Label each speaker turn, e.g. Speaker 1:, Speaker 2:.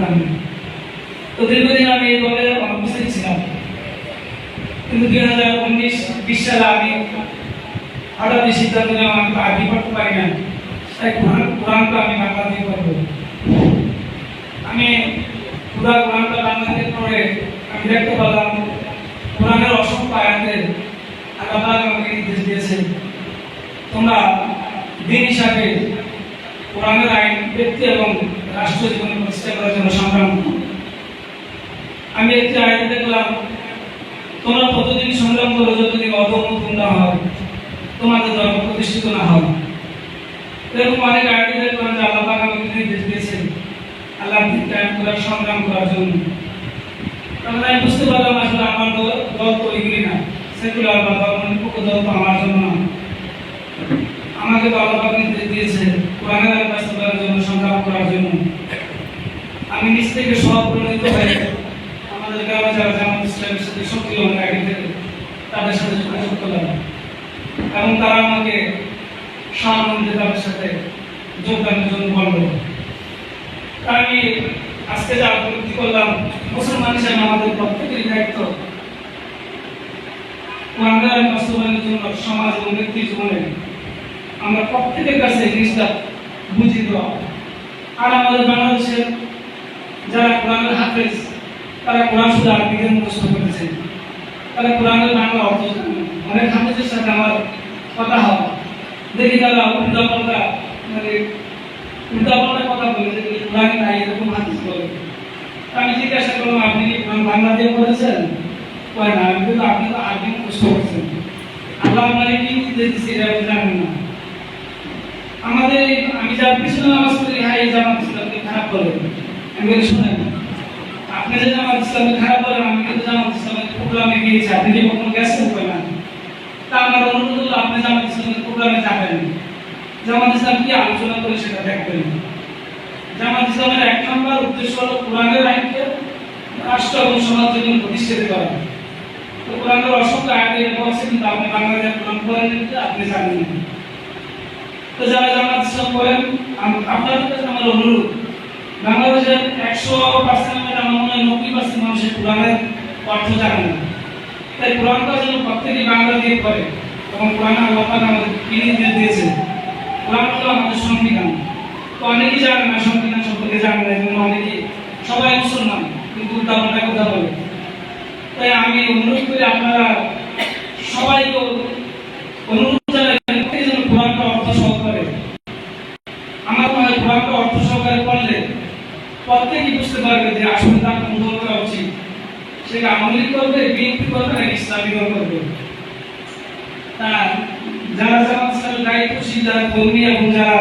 Speaker 1: না। তো দীর্ঘদিন আমি এই দলে অনুপস্থিত ছিলাম। কিন্তু দুই হাজার উনিশ বিশ সালে আমি হঠাৎ এই সিদ্ধান্ত নিলাম, আমি তো আগে পড়তে পারি না তাই কোরআন কোরআনটা আমি বাংলা দিয়ে পড়ব। আমি পুরা কোরআনটা বাংলা দিয়ে পড়ে আমি দেখতে পেলাম কোরআনের অসংখ্য আয়াতের আল্লাহ আমাকে নির্দেশ দিয়েছেন, তোমরা দিন হিসাবে কোরআনের আইন, ব্যক্তি এবং রাষ্ট্র জীবনে প্রতিষ্ঠা করার জন্য সংগ্রাম আমি একটি আয়াত দেখলাম, তোমরা ততদিন সংগ্রাম করো যতদিন অধমুখ না হয়, তোমাদের ধর্ম প্রতিষ্ঠিত না হয়। এরকম অনেক আয়াত দেখলাম যে আল্লাহ পাক নির্দেশ দিয়েছেন, আল্লাহ কায়েম করার, সংগ্রাম করার জন্য। তখন আমি বুঝতে পারলাম আসলে আমার দল দল তো এগুলি না সেকুলার বা ধর্মনিরপেক্ষ দল তো আমার জন্য না। আমাকে তো আল্লাহ নির্দেশ দিয়েছে কোরআনের আইন বাস্তবায়নের জন্য, সংগ্রাম করার জন্য। আমি নিজ থেকে সব প্রণীত হয়ে আমাদের গ্রামে যারা জামাত ইসলামের সাথে সক্রিয় হন আগে থেকে তাদের সাথে যোগাযোগ করলাম। এবং তারা আমাকে সানন্দে তাদের সাথে যোগদানের জন্য বলল। আমি আজকে যা উপলব্ধি করলাম, মুসলমান হিসেবে আমাদের প্রত্যেকেরই দায়িত্ব। কোরআনের বাস্তবায়নের জন্য সমাজ এবং ব্যক্তির জীবনে আমরা প্রত্যেকের কাছে জিনিসটা বুঝিয়ে দেওয়া আর আমাদের বাংলাদেশের যারা কোরআনের হাফেজ, তারা কোরআন শুধু আরবিতে মুখস্থ করেছে তারা কোরআনের বাংলা অর্থ অনেক হাফেজের সাথে আমার কথা হয়। দেখি তারা উল্টা পাল্টা মানে উল্টা কথা বলে, যে কোরআনে নাই, এরকম হাদিস বলে। আমি জিজ্ঞাসা করলাম, আপনি কি বাংলা দিয়ে পড়েছেন? কয়, না, আমি কিন্তু আপনি তো আরবি মুখস্থ করছেন। আল্লাহ মানে কি দিচ্ছে এটা আমাদের, আমি যার পিছনে নামাজ পড়ি হ্যাঁ এই জামাত ইসলামকে খারাপ বলে। আমি বলি, শুনেন, আপনি যে জামাত ইসলামকে খারাপ বলেন, আমি কিন্তু জামাত ইসলামের প্রোগ্রামে গিয়েছি, আপনি কি কখনো গেছেন কই না? তা আমার অনুরোধ হলো, আপনি জামাত ইসলামের প্রোগ্রামে যাবেন জামাত ইসলাম কি আলোচনা করে সেটা দেখবেন। জামাত ইসলামের এক নম্বর উদ্দেশ্য হলো কোরআনের আইনকে রাষ্ট্র এবং সমাজ জীবন প্রতিষ্ঠিত করা। তো কোরআনের অসংখ্য আয়াত এরকম আছে, কিন্তু আপনি বাংলাদেশে কোরআন পড়েন, আপনি জানেন না। তো যারা জামাত ইসলাম করেন আপনাদের কাছে আমার অনুরোধ, বাংলাদেশের একশো পার্সেন্ট আমার মনে হয় নব্বই পার্সেন্ট মানুষের কোরআনের অর্থ জানে না। তাই কোরআনটা যেন প্রত্যেকেই বাংলা দিয়ে পড়ে এবং কোরআন আল্লাহ আমাদের কি নির্দেশ দিয়েছেন কোরআন হলো আমাদের সংবিধান। তো অনেকেই জানে না সংবিধান সম্পর্কে, জানে না এবং অনেকেই, সবাই মুসলমান, কিন্তু উল্টাপাল্টা কথা বলে। তাই আমি অনুরোধ করি আপনারা সবাইকে অনুরোধ জানাই প্রত্যেকে যেন কোরআনটা অর্থ সহকারে আমার মনে হয় কোরআনটা অর্থ সহকারে পড়লে প্রত্যেকেই বুঝতে পারবে যে আসলে তার কোন দল করা উচিত সে আমলিক করবে, বিএনপি করবে, নাকি ইসলামী দল করবে? তা যারা যারা দায়িত্বশীল, যারা কর্মী এবং যারা